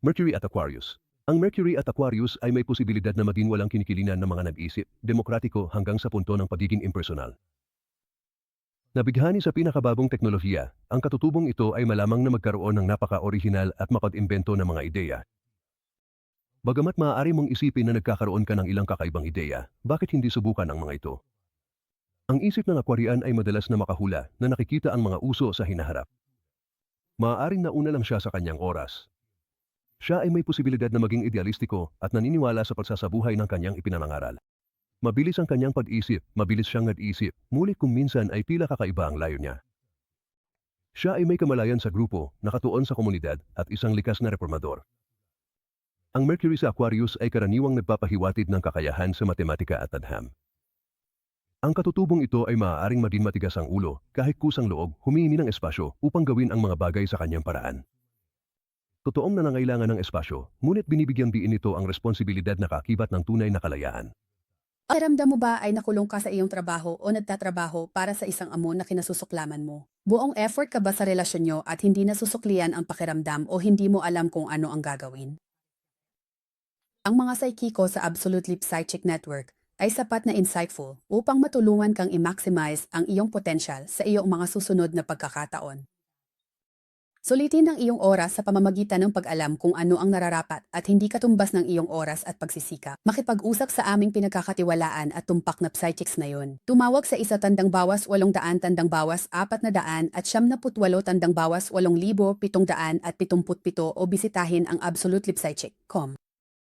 Mercury at Aquarius. Ang Mercury at Aquarius ay may posibilidad na maging walang kinikilinan ng mga nag-isip, demokratiko hanggang sa punto ng pagiging impersonal. Nabighani sa pinakababong teknolohiya, ang katutubong ito ay malamang na magkaroon ng napaka-orihinal at mapag-imbento ng mga ideya. Bagamat maaari mong isipin na nagkakaroon ka ng ilang kakaibang ideya, bakit hindi subukan ang mga ito? Ang isip ng akwarian ay madalas na makahula na nakikita ang mga uso sa hinaharap. Maaaring nauna lang siya sa kanyang oras. Siya ay may posibilidad na maging idealistiko at naniniwala sa pagsasabuhay ng kanyang ipinangangaral. Mabilis ang kanyang pag-isip, mabilis siyang nag-isip, ngunit kung minsan ay tila kakaiba ang layo niya. Siya ay may kamalayan sa grupo, nakatuon sa komunidad, at isang likas na reformador. Ang Mercury sa Aquarius ay karaniwang nagpapahiwatid ng kakayahan sa matematika at tadham. Ang katutubong ito ay maaaring maging matigas ang ulo, kahit kusang loob, humihingi ng espasyo upang gawin ang mga bagay sa kanyang paraan. Totoong nangangailangan ng espasyo, ngunit binibigyang diin nito ang responsibilidad na kakibat ng tunay na kalayaan. Pakiramdam mo ba ay nakulong ka sa iyong trabaho o nagtatrabaho para sa isang amo na kinasusuklaman mo? Buong effort ka ba sa relasyon nyo at hindi nasusuklian ang pakiramdam o hindi mo alam kung ano ang gagawin? Ang mga psychico sa Absolute Leap Psychic Network ay sapat na insightful upang matulungan kang i-maximize ang iyong potential sa iyong mga susunod na pagkakataon. Sulitin ang iyong oras sa pamamagitan ng pag-alam kung ano ang nararapat at hindi katumbas ng iyong oras at pagsisika. Makipag-usap sa aming pinagkakatiwalaan at tumpak na psychics na yon. Tumawag sa isa tandang bawas walong daan tandang bawas apat na daan at siyam na putwalo tandang bawas walong libo pitong daan at pitumput pito o bisitahin ang absolutelipsychic.com.